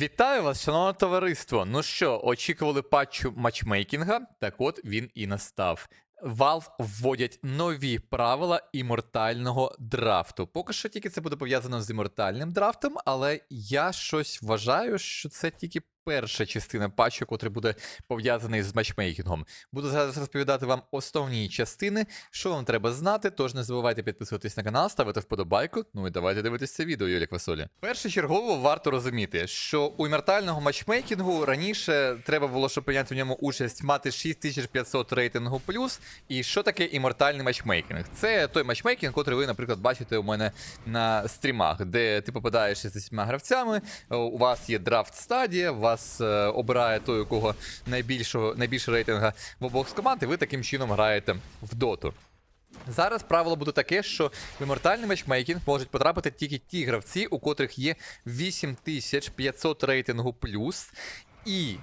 Вітаю вас, шановне товариство. Ну що, очікували патчу матчмейкінга? Так от він і настав. Valve вводять нові правила імортального драфту. Поки що тільки це буде пов'язано з імортальним драфтом, але я щось вважаю, що це тільки перша частина патчу, котрий буде пов'язаний з матчмейкінгом. Буду зараз розповідати вам основні частини, що вам треба знати. Тож не забувайте підписуватись на канал, ставити вподобайку. Ну і давайте дивитися це відео, Юлік Васолі. Першочергово варто розуміти, що у імертального матчмейкінгу раніше треба було, щоб прийняти в ньому участь, мати 6500 рейтингу плюс. І що таке імортальний матчмейкінг? Це той матчмейкінг, котрий ви, наприклад, бачите у мене на стрімах, де ти попадаєш з 10 гравцями, у вас є драфт стадія, вас е, обирає той, у кого найбільшого, найбільше рейтинга в обох з команд, і ви таким чином граєте в доту. Зараз правило буде таке, що в імортальний матчмейкінг можуть потрапити тільки ті гравці, у котрих є 8500 рейтингу плюс. І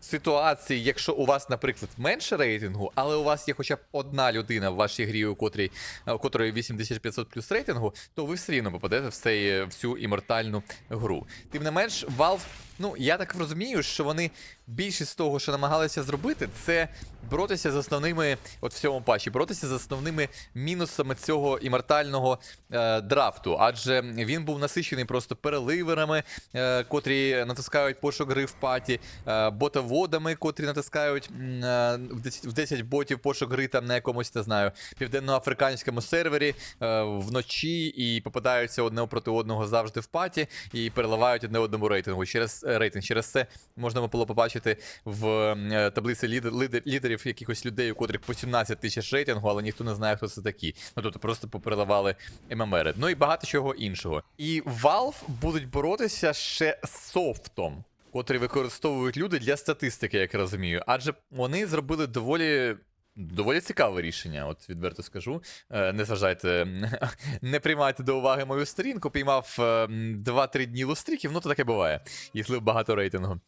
ситуації, якщо у вас, наприклад, менше рейтингу, але у вас є хоча б одна людина в вашій грі, у котрій, у котрої 8500 плюс рейтингу, то ви все рівно попадете в, цей, в цю імортальну гру. Тим не менш, Valve, ну я так розумію, що вони більшість того, що намагалися зробити, це боротися з основними, от в цьому патчі, боротися з основними мінусами цього імортального е, драфту. Адже він був насичений просто переливерами, е, котрі натискають пошук гри в паті, е, ботоводами, котрі натискають е, в 10 в 10 ботів пошук гри там на якомусь, не знаю, південноафриканському сервері е, вночі і попадаються одне проти одного завжди в паті і переливають одне одному рейтингу. Через е, рейтинг. Через це можна було побачити в е, таблиці лідер, лідер, лідерів якихось людей, у котрих по 17 тисяч рейтингу, але ніхто не знає, хто це такі. Ну тобто просто попереливали ММР. Ну і багато чого іншого. І Valve будуть боротися ще з софтом. Котрий використовують люди для статистики, як я розумію. Адже вони зробили доволі Доволі цікаве рішення, от відверто скажу. Е, Не зважайте, не приймайте до уваги мою сторінку. Піймав е, 2-3 дні лустріків, ну то таке буває, якщо багато рейтингу.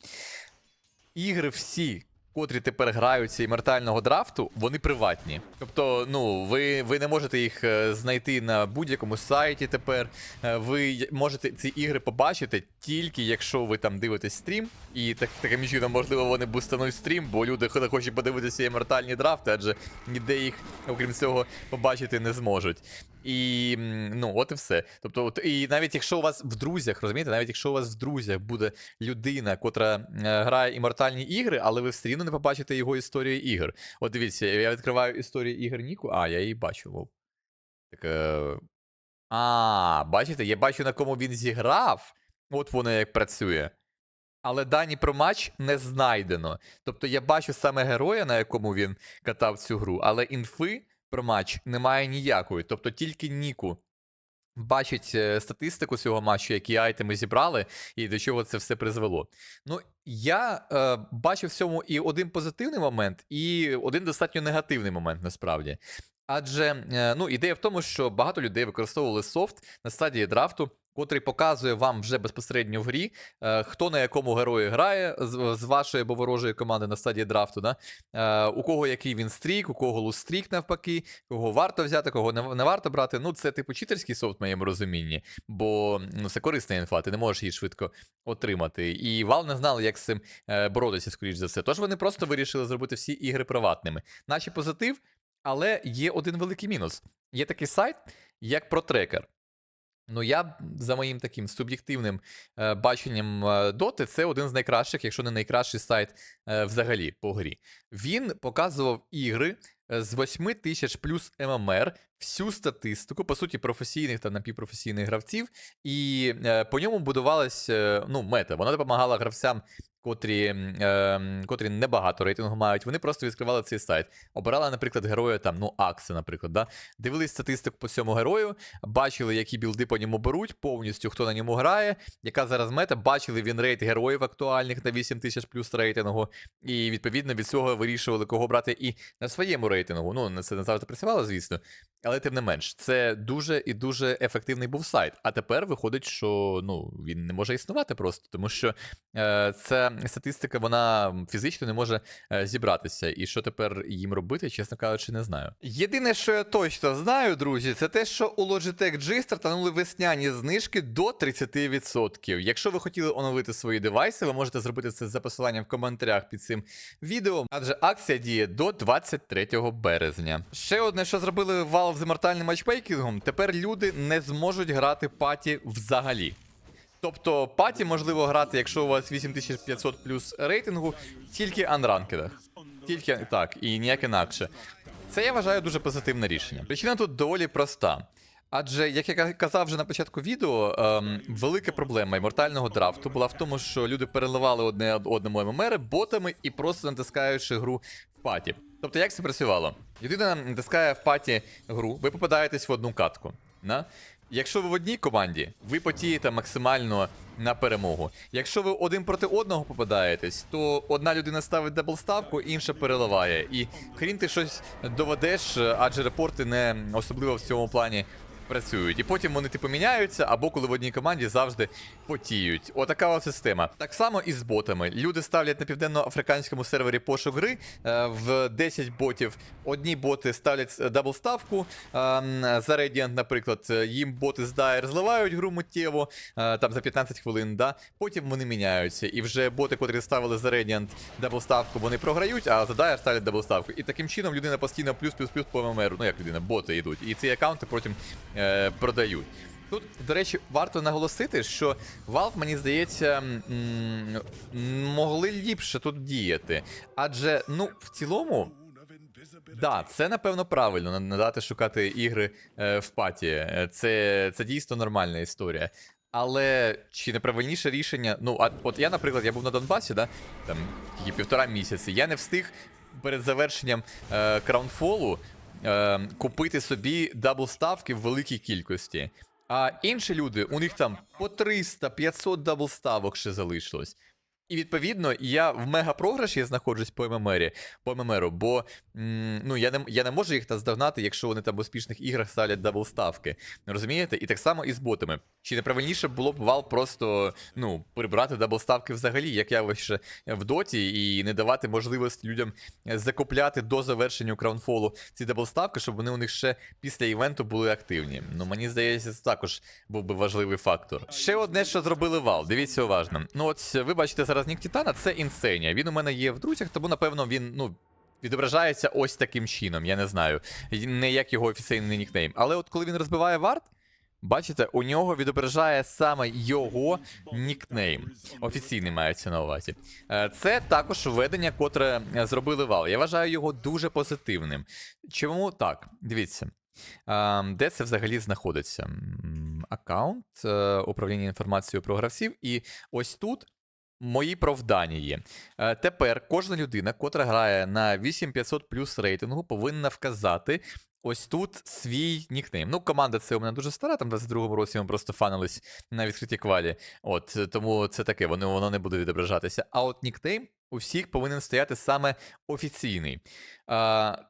Ігри всі, котрі тепер граються імертального драфту, вони приватні. Тобто, ну, ви, ви не можете їх е, знайти на будь-якому сайті тепер. Е, Ви можете ці ігри побачити тільки якщо ви там дивитесь стрім, і так, таким чином, можливо, вони бустануть стрім, бо люди хочуть подивитися імертальні драфти, адже ніде їх, окрім цього, побачити не зможуть. І ну, от і все. Тобто, от, і навіть якщо у вас в друзях, розумієте, навіть якщо у вас в друзях буде людина, котра е, грає імортальні ігри, але ви все рівно не побачите його історію ігор. От дивіться, я відкриваю історію ігор Ніку. А, я її бачу. Вов. Так, е... А, бачите, я бачу, на кому він зіграв. От воно як працює. Але дані про матч не знайдено. Тобто я бачу саме героя, на якому він катав цю гру, але інфи про матч немає ніякої. Тобто тільки Ніку бачить е, статистику цього матчу, які айтеми зібрали, і до чого це все призвело. Ну, я е, бачу в цьому і один позитивний момент, і один достатньо негативний момент насправді. Адже е, ну, ідея в тому, що багато людей використовували софт на стадії драфту, котрий показує вам вже безпосередньо в грі, е, хто на якому герої грає з, вашої або ворожої команди на стадії драфту, да? е, у кого який він стрік, у кого лустрік навпаки, кого варто взяти, кого не, варто брати. Ну, це типу читерський софт в моєму розумінні, бо ну, це корисна інфа, ти не можеш її швидко отримати. І Valve не знали, як з цим е, боротися, скоріш за все. Тож вони просто вирішили зробити всі ігри приватними. Наче позитив, але є один великий мінус. Є такий сайт, як ProTracker. Ну, я за моїм таким суб'єктивним е, баченням е, доти, це один з найкращих, якщо не найкращий сайт е, взагалі по грі. Він показував ігри е, з 8 тисяч плюс ММР, всю статистику, по суті, професійних та напівпрофесійних гравців, і е, по ньому будувалась е, ну, мета. Вона допомагала гравцям, котрі, е, котрі небагато рейтингу мають. Вони просто відкривали цей сайт. Обирали, наприклад, героя там, ну, Акса, наприклад. Да? Дивились статистику по цьому герою, бачили, які білди по ньому беруть, повністю хто на ньому грає, яка зараз мета, бачили він рейд героїв актуальних на 8 тисяч плюс рейтингу, і відповідно від цього вирішували, кого брати і на своєму рейтингу. Ну, на це не завжди працювало, звісно. Але тим не менш, це дуже і дуже ефективний був сайт. А тепер виходить, що ну, він не може існувати просто, тому що е, це статистика вона фізично не може е, зібратися. І що тепер їм робити, чесно кажучи, не знаю. Єдине, що я точно знаю, друзі, це те, що у Logitech G стартанули весняні знижки до 30%. Якщо ви хотіли оновити свої девайси, ви можете зробити це за посиланням в коментарях під цим відео, адже акція діє до 23 березня. Ще одне, що зробили Valve з імортальним матчмейкінгом, тепер люди не зможуть грати паті взагалі. Тобто паті можливо грати, якщо у вас 8500 плюс рейтингу, тільки анранкедах. Тільки так, і ніяк інакше. Це я вважаю дуже позитивне рішення. Причина тут доволі проста. Адже, як я казав вже на початку відео, ем, велика проблема імортального драфту була в тому, що люди переливали одне одному ММР ботами і просто натискаючи гру в паті. Тобто, як це працювало? Людина натискає в паті гру, ви попадаєтесь в одну катку. На? Якщо ви в одній команді, ви потієте максимально на перемогу. Якщо ви один проти одного попадаєтесь, то одна людина ставить даблставку, інша переливає. І хрін ти щось доведеш, адже репорти не особливо в цьому плані працюють. І потім вони типу міняються, або коли в одній команді завжди потіють. Отака от система. Так само і з ботами. Люди ставлять на південно-африканському сервері пошук гри е, в 10 ботів. Одні боти ставлять е, даблставку е, за Radiant, наприклад. Їм боти з Dire зливають гру миттєво, там за 15 хвилин, да. Потім вони міняються. І вже боти, котрі ставили за Radiant даблставку, вони програють, а за Dire ставлять даблставку. І таким чином людина постійно плюс-плюс-плюс по ММР. Ну як людина, боти йдуть. І ці аккаунти потім е, продають. Тут, до речі, варто наголосити, що Valve, мені здається, могли ліпше тут діяти. Адже, ну, в цілому, да, це напевно правильно на- надати шукати ігри е, в паті. Е, Це, це дійсно нормальна історія. Але чи не правильніше рішення? Ну, а от я, наприклад, я був на Донбасі, да, там тільки півтора місяці. Я не встиг перед завершенням е, краунфолу е, купити собі даблставки в великій кількості. А інші люди, у них там по 300-500 даблставок ще залишилось. І відповідно, я в мега-програші знаходжусь по ММРі, по ММРу, бо ну, я, не, я не можу їх наздогнати, якщо вони там в успішних іграх ставлять даблставки. Розумієте? І так само і з ботами. Чи не правильніше було б вал просто ну, прибрати даблставки взагалі, як явище в доті, і не давати можливості людям закупляти до завершення краунфолу ці даблставки, щоб вони у них ще після івенту були активні. Ну мені здається, це також був би важливий фактор. Ще одне, що зробили вал. Дивіться уважно. Ну от ви бачите зараз нік Титана, це інсенія. Він у мене є в друзях, тому напевно він ну. Відображається ось таким чином, я не знаю. Не як його офіційний нікнейм. Але от коли він розбиває варт, бачите, у нього відображає саме його нікнейм. Офіційний мається на увазі. Е, Це також введення, котре е, зробили вал. Я вважаю його дуже позитивним. Чому так? Дивіться. Де це взагалі знаходиться? Аккаунт, е, управління інформацією про гравців, і ось тут. Мої правдані є. Е, Тепер кожна людина, котра грає на 8500 плюс рейтингу, повинна вказати ось тут свій нікнейм. Ну, команда це у мене дуже стара, там в 22-му році ми просто фанились на відкритій квалі. От, е, тому це таке, воно, воно не буде відображатися. А от нікнейм у всіх повинен стояти саме офіційний.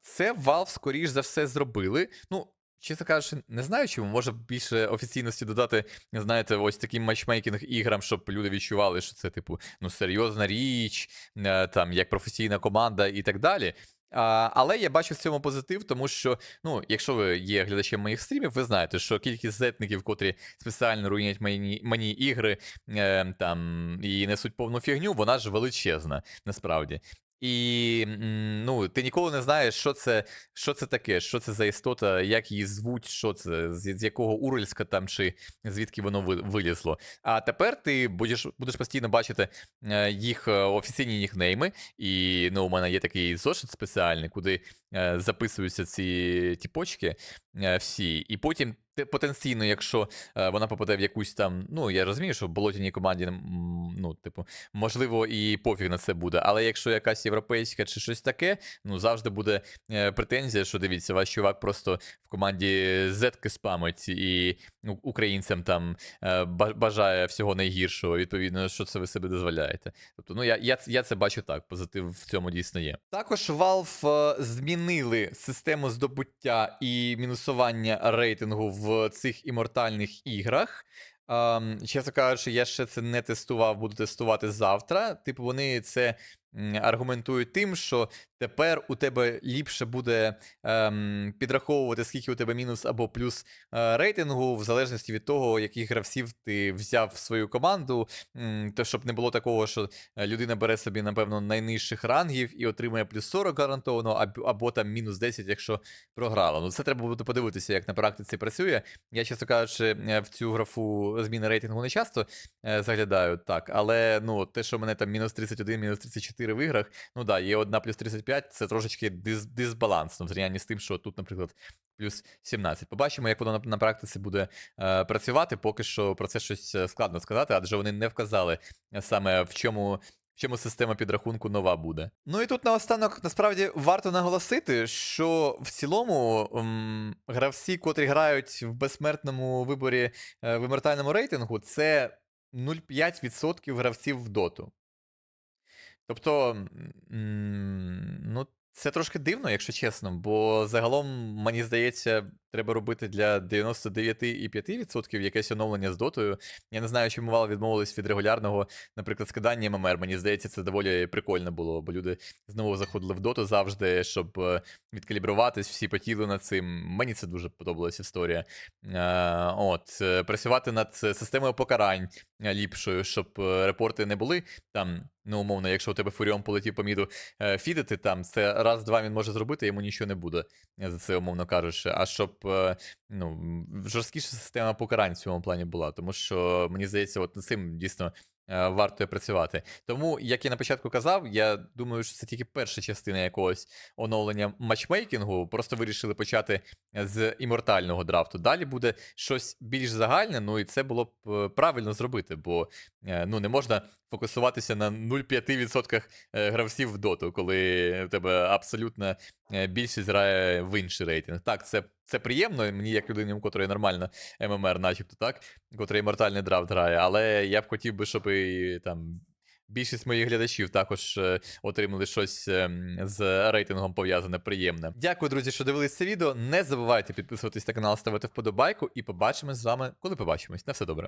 Це Valve, скоріш за все, зробили. Ну, чесно кажучи, не знаю, чому може більше офіційності додати, знаєте, ось таким матчмейкінг іграм, щоб люди відчували, що це, типу, ну, серйозна річ, е, там, як професійна команда і так далі. А, але я бачу в цьому позитив, тому що, ну, якщо ви є глядачем моїх стрімів, ви знаєте, що кількість зетників, котрі спеціально руйнять мені, мені ігри е, там, і несуть повну фігню, вона ж величезна, насправді. І ну, ти ніколи не знаєш, що це, що це таке, що це за істота, як її звуть, що це, з, з якого Уральська там, чи звідки воно вилізло. А тепер ти будеш, будеш постійно бачити е, їх е, офіційні нікнейми. І ну, у мене є такий зошит спеціальний, куди записуються ці тіпочки е, всі. І потім потенційно, якщо е, вона попаде в якусь там, ну я розумію, що в болотяній команді, ну, типу, можливо, і пофіг на це буде. Але якщо якась європейська чи щось таке, ну завжди буде е, претензія, що дивіться, ваш чувак просто в команді зетки спамить і українцям там е, бажає всього найгіршого. Відповідно, що це ви себе дозволяєте. Тобто, ну я, я, я це бачу так, позитив в цьому дійсно є. Також Valve е, змінили систему здобуття і мінусування рейтингу в цих імортальних іграх. Um, чесно кажучи, я ще це не тестував, буду тестувати завтра. Типу, вони це аргументують тим, що тепер у тебе ліпше буде ем, підраховувати, скільки у тебе мінус або плюс е, рейтингу, в залежності від того, яких гравців ти взяв в свою команду. М, То щоб не було такого, що е, людина бере собі, напевно, найнижчих рангів і отримує плюс 40 гарантовано, або, або там мінус 10, якщо програла. Ну, це треба буде подивитися, як на практиці працює. Я, чесно кажучи, е, в цю графу зміни рейтингу не часто е, заглядаю, так. Але ну, те, що мене там мінус 31, мінус 34 в іграх, ну да, є одна плюс 35, це трошечки дис- дисбаланс, ну, в зрівнянні з тим, що тут, наприклад, плюс 17. Побачимо, як воно на, на практиці буде е, працювати. Поки що про це щось е, складно сказати, адже вони не вказали е, саме в чому. В чому система підрахунку нова буде. Ну і тут наостанок насправді варто наголосити, що в цілому м, гравці, котрі грають в безсмертному виборі е, в імертальному рейтингу, це 0,5% гравців в доту. Тобто, ну, це трошки дивно, якщо чесно, бо загалом, мені здається, треба робити для 99,5% якесь оновлення з дотою. Я не знаю, чому Valve відмовились від регулярного, наприклад, скидання ММР. Мені здається, це доволі прикольно було, бо люди знову заходили в доту завжди, щоб е, відкалібруватись, всі потіли над цим. Мені це дуже подобалася історія. Е, От, е, працювати над системою покарань ліпшою, щоб репорти не були там, ну, умовно, якщо у тебе фуріон полетів по міду е, фідити, там це раз-два він може зробити, йому нічого не буде за це, умовно кажучи. А щоб е, ну, жорсткіша система покарань в цьому плані була, тому що мені здається, от цим дійсно. Е, Варто працювати. Тому, як я на початку казав, я думаю, що це тільки перша частина якогось оновлення матчмейкінгу. Просто вирішили почати з імортального драфту. Далі буде щось більш загальне, ну і це було б е, правильно зробити, бо е, ну, не можна фокусуватися на 0,5% е, гравців в доту, коли в тебе абсолютно е, більшість грає в інший рейтинг. Так, це, це приємно, мені як людині, у котрої нормально ММР, начебто так, котрий мортальний драфт грає, але я б хотів би, щоб і там. Більшість моїх глядачів також е, отримали щось ем, з рейтингом пов'язане приємне. Дякую, друзі, що дивились це відео. Не забувайте підписуватись на канал, ставити вподобайку, і побачимось з вами, коли побачимось. На все добре.